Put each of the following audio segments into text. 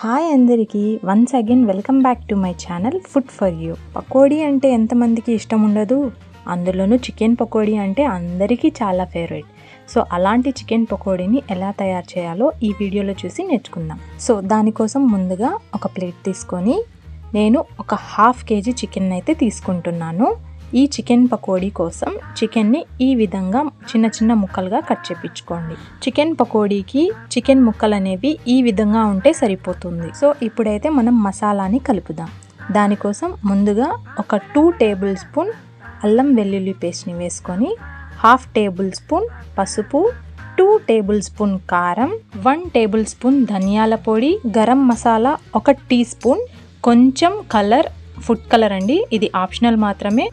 Hi అందరికీ. Once again welcome back to my channel food for you pakodi అంటే ఎంతమందికి ఇష్టం ఉండదు? అందులోనూ చికెన్ పకోడీ అంటే అందరికీ చాలా ఫేవరెట్ సో అలాంటి చికెన్ పకోడీని ఎలా తయారు చేయాలో ఈ వీడియోలో చూసి నేర్చుకుందాం. సో దానికోసం ముందుగా ఒక ప్లేట్ తీసుకొని నేను ఒక హాఫ్ కేజీ చికెన్ అయితే తీసుకుంటున్నాను. ఈ చికెన్ పకోడీ కోసం చికెన్ని ఈ విధంగా చిన్న చిన్న ముక్కలుగా కట్ చేపించుకోండి. చికెన్ పకోడీకి చికెన్ ముక్కలు అనేవి ఈ విధంగా ఉంటే సరిపోతుంది. సో ఇప్పుడైతే మనం మసాలాని కలుపుదాం. దానికోసం ముందుగా ఒక టూ టేబుల్ స్పూన్ అల్లం వెల్లుల్లి పేస్ట్ని వేసుకొని హాఫ్ టేబుల్ స్పూన్ పసుపు టూ టేబుల్ స్పూన్ కారం వన్ టేబుల్ స్పూన్ ధనియాల పొడి గరం మసాలా ఒక టీ స్పూన్ కొంచెం కలర్ ఫుడ్ కలర్ అండి. ఇది ఆప్షనల్ మాత్రమే.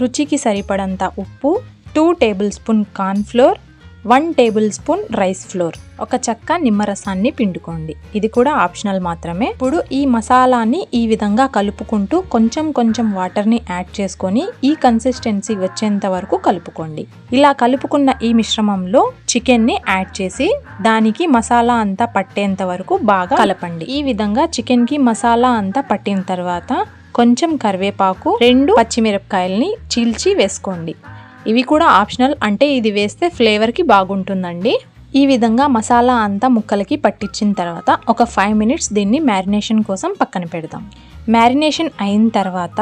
రుచికి సరిపడంత ఉప్పు two tablespoon cornflour one tablespoon rice flour ఒక చెక్క నిమ్మరసాన్ని పిండుకోండి. ఇది కూడా ఆప్షనల్ మాత్రమే. ఇప్పుడు ఈ మసాలాని ఈ విధంగా కలుపుకుంటూ కొంచెం కొంచెం వాటర్ని యాడ్ చేసుకొని ఈ కన్సిస్టెన్సీ వచ్చేంత వరకు కలుపుకోండి. ఇలా కలుపుకున్న ఈ మిశ్రమంలో చికెన్ని యాడ్ చేసి దానికి మసాలా అంతా పట్టేంత వరకు బాగా కలపండి. ఈ విధంగా చికెన్కి మసాలా అంతా పట్టిన తర్వాత కొంచెం కరివేపాకు రెండు పచ్చిమిరపకాయల్ని చీల్చి వేసుకోండి. ఇవి కూడా ఆప్షనల్ అంటే ఇది వేస్తే ఫ్లేవర్కి బాగుంటుందండి. ఈ విధంగా మసాలా అంతా ముక్కలకి పట్టించిన తర్వాత ఒక ఫైవ్ మినిట్స్ దీన్ని మ్యారినేషన్ కోసం పక్కన పెడదాం. మ్యారినేషన్ అయిన తర్వాత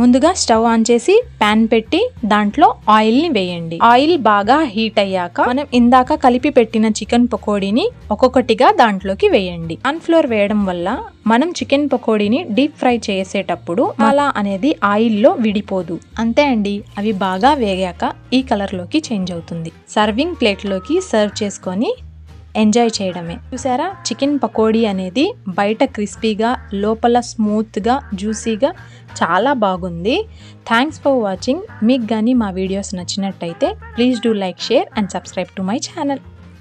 ముందుగా స్టవ్ ఆన్ చేసి ప్యాన్ పెట్టి దాంట్లో ఆయిల్ని వేయండి. ఆయిల్ బాగా హీట్ అయ్యాక మనం ఇందాక కలిపి పెట్టిన చికెన్ పకోడీని ఒక్కొక్కటిగా దాంట్లోకి వేయండి. ఫ్లోర్ వేయడం వల్ల మనం చికెన్ పకోడీని డీప్ ఫ్రై చేసేటప్పుడు అలా అనేది ఆయిల్లో విడిపోదు. అంతే అండి అవి బాగా వేగాక ఈ కలర్లోకి చేంజ్ అవుతుంది. సర్వింగ్ ప్లేట్లోకి సర్వ్ చేసుకొని ఎంజాయ్ చేయడమే. చూసారా? చికెన్ పకోడీ అనేది బయట క్రిస్పీగా లోపల స్మూత్గా జ్యూసీగా చాలా బాగుంది. థ్యాంక్స్ ఫర్ వాచింగ్ మీకు కానీ మా వీడియోస్ నచ్చినట్టయితే please do like share and subscribe to my channel